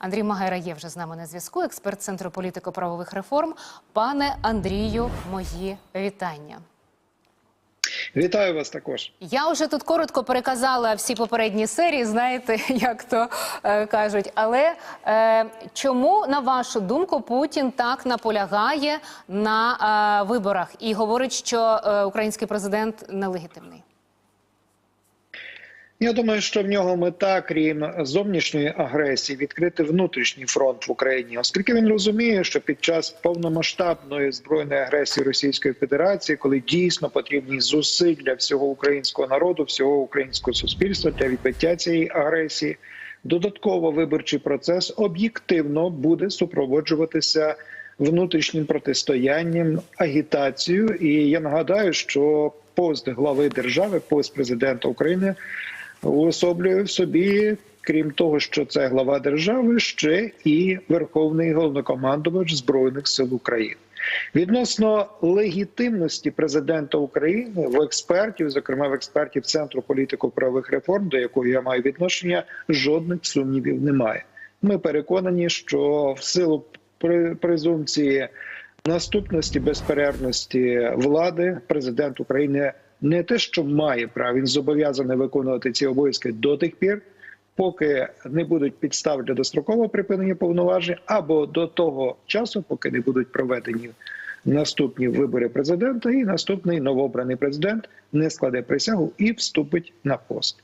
Андрій Магера є вже з нами на зв'язку, експерт Центру політико-правових реформ. Пане Андрію, мої вітання. Вітаю вас також. Я вже тут коротко переказала всі попередні серії, знаєте, як то е, кажуть. Але е, чому, на вашу думку, Путін так наполягає на е, виборах і говорить, що е, український президент нелегітимний? Я думаю, що в нього мета, крім зовнішньої агресії, відкрити внутрішній фронт в Україні, оскільки він розуміє, що під час повномасштабної збройної агресії Російської Федерації, коли дійсно потрібні зусилля всього українського народу, всього українського суспільства для відбиття цієї агресії, додатково виборчий процес об'єктивно буде супроводжуватися внутрішнім протистоянням, агітацією. І я нагадаю, що пост глави держави, пост президента України уособлює в собі, крім того, що це глава держави, ще і верховний головнокомандувач збройних сил України. Відносно легітимності президента України в експертів, зокрема в експертів Центру політико-правових реформ, до якої я маю відношення, жодних сумнівів немає. Ми переконані, що в силу презумпції наступності безперервності влади президент України не те, що має право, він зобов'язаний виконувати ці обов'язки до тих пір, поки не будуть підстав для дострокового припинення повноважень, або до того часу, поки не будуть проведені наступні вибори президента, і наступний новообраний президент не складе присягу і вступить на пост.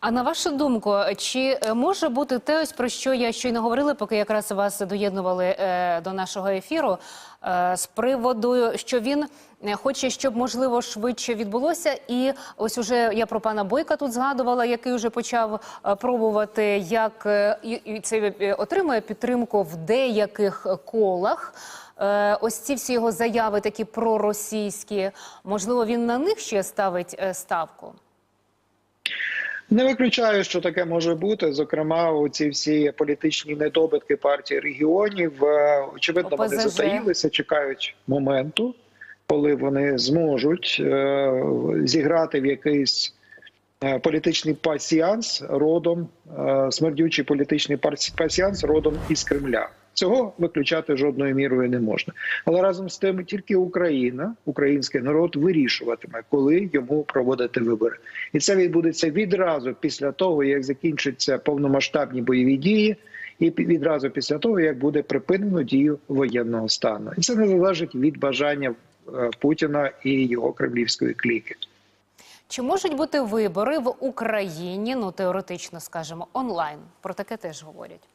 А на вашу думку, чи е, може бути те, ось про що я щойно говорила, поки якраз вас доєднували е, до нашого ефіру, е, з приводу, що він е, хоче, щоб можливо швидше відбулося, і ось уже я про пана Бойка тут згадувала, який вже почав е, пробувати, як е, це е, отримує підтримку в деяких колах. Е, Ось ці всі його заяви, такі проросійські, можливо, він на них ще ставить е, ставку. Не виключаю, що таке може бути. Зокрема, у ці всі політичні недобитки партії регіонів е, очевидно вони ОПЗЖ. затаїлися, чекають моменту, коли вони зможуть е, зіграти в якийсь е, політичний пасіанс родом, смердючий політичний пас- пасіанс родом із Кремля. Цього виключати жодною мірою не можна. Але разом з тим тільки Україна, український народ вирішуватиме, коли йому проводити вибори, і це відбудеться відразу після того, як закінчаться повномасштабні бойові дії, і відразу після того, як буде припинено дію воєнного стану, і це не залежить від бажання е, Путіна і його кремлівської кліки. Чи можуть бути вибори в Україні, ну теоретично скажемо, онлайн? Про таке теж говорять.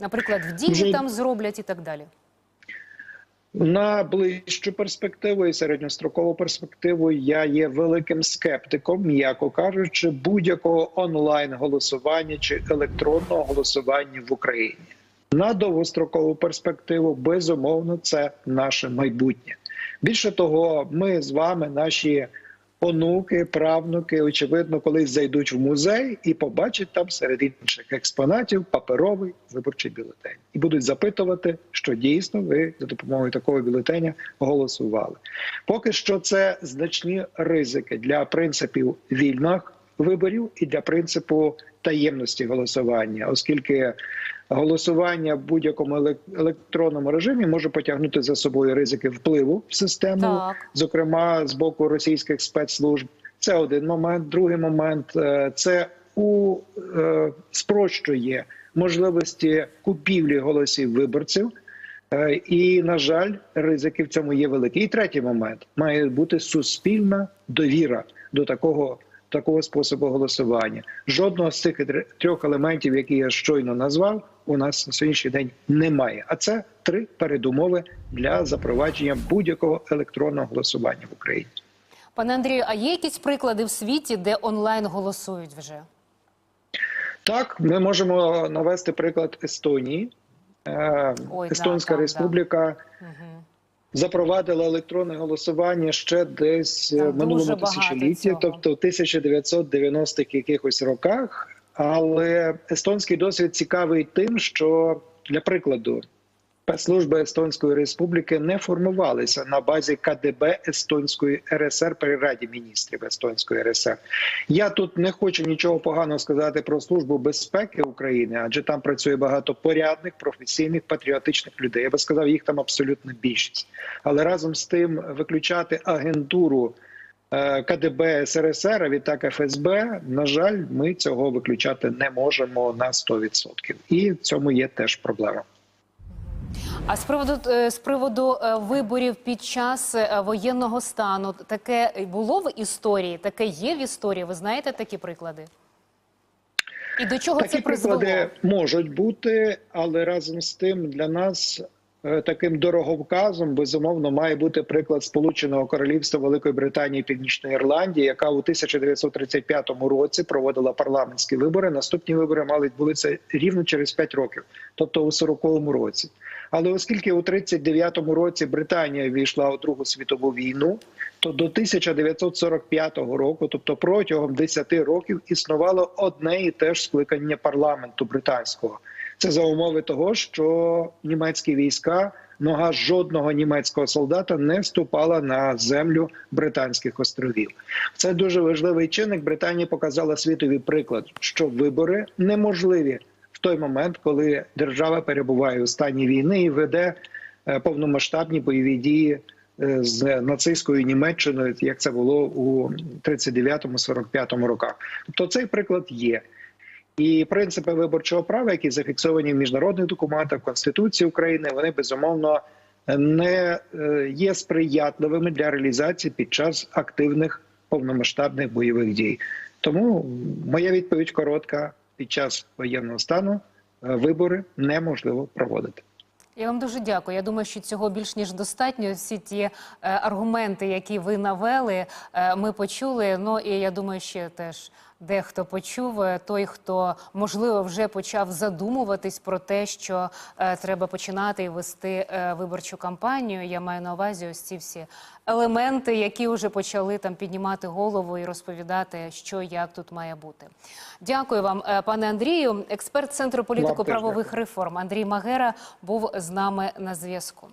Наприклад, в дії там зроблять і так далі. На ближчу перспективу і середньострокову перспективу я є великим скептиком, м'яко кажучи, будь-якого онлайн голосування чи електронного голосування в Україні. На довгострокову перспективу безумовно це наше майбутнє. Більше того, ми з вами, наші онуки, правнуки, очевидно, колись зайдуть в музей і побачать там серед інших експонатів паперовий виборчий бюлетень і будуть запитувати, що дійсно ви за допомогою такого бюлетеня голосували. Поки що це значні ризики для принципів вільних виборів і для принципу таємності голосування, оскільки голосування в будь-якому елек- електронному режимі може потягнути за собою ризики впливу в систему, Так. зокрема з боку російських спецслужб. Це один момент. Другий момент е, це у е, спрощує можливості купівлі голосів виборців. Е, І на жаль, ризики в цьому є великі. І третій момент має бути суспільна довіра до такого, такого способу голосування. Жодного з цих трьох елементів, які я щойно назвав, у нас на сьогоднішній день немає. А це три передумови для запровадження будь-якого електронного голосування в Україні. Пане Андрію, а є якісь приклади в світі, де онлайн голосують вже? Так, ми можемо навести приклад Естонії. Е, Ой, да, Естонська да, да. Республіка Угу. Запровадила електронне голосування ще десь Там е, в минулому тисячолітті, цього. тобто в 1990-х якихось роках. Але естонський досвід цікавий тим, що для прикладу Спецслужби Естонської Республіки не формувалися на базі КДБ Естонської РСР при Раді міністрів Естонської РСР. Я тут не хочу нічого поганого сказати про службу безпеки України, адже там працює багато порядних, професійних, патріотичних людей. Я би сказав, їх там абсолютна більшість. Але разом з тим виключати агентуру е, КДБ СРСР, а відтак ФСБ, на жаль, ми цього виключати не можемо на 100%. І в цьому є теж проблема. А з приводу е, з приводу е, виборів під час е, воєнного стану таке було в історії, таке є в історії. Ви знаєте такі приклади? І до чого Такі це призвело? приклади можуть бути, але разом з тим для нас таким дороговказом безумовно має бути приклад Сполученого Королівства Великої Британії Північної Ірландії, яка у 1935 році проводила парламентські вибори. Наступні вибори мали відбутися рівно через 5 років, тобто у 40-му році. Але оскільки у 39-му році Британія війшла у Другу світову війну, то до 1945 року, тобто протягом 10 років, існувало одне і те ж скликання парламенту британського. Це за умови того, що німецькі війська, нога жодного німецького солдата не вступала на землю британських островів. Це дуже важливий чинник. Британія показала світові приклад, що вибори неможливі в той момент, коли держава перебуває у стані війни і веде е, повномасштабні бойові дії е, з нацистською Німеччиною, як це було у 39-45 роках. Тобто цей приклад є. І принципи виборчого права, які зафіксовані в міжнародних документах в Конституції України, вони безумовно не е, є сприятливими для реалізації під час активних повномасштабних бойових дій. Тому моя відповідь коротка: під час воєнного стану е, вибори неможливо проводити. Я вам дуже дякую. Я думаю, що цього більш ніж достатньо. Всі ті е, аргументи, які ви навели, ми почули. Ну і я думаю, ще теж дехто почув. Е, Той, хто можливо вже почав задумуватись про те, що е, треба починати і вести е, виборчу кампанію. Я маю на увазі ось ці всі елементи, які вже почали там піднімати голову і розповідати, що як тут має бути. Дякую вам, е, пане Андрію. Експерт центру політико-правових реформ Андрій Магера був з нами на зв'язку.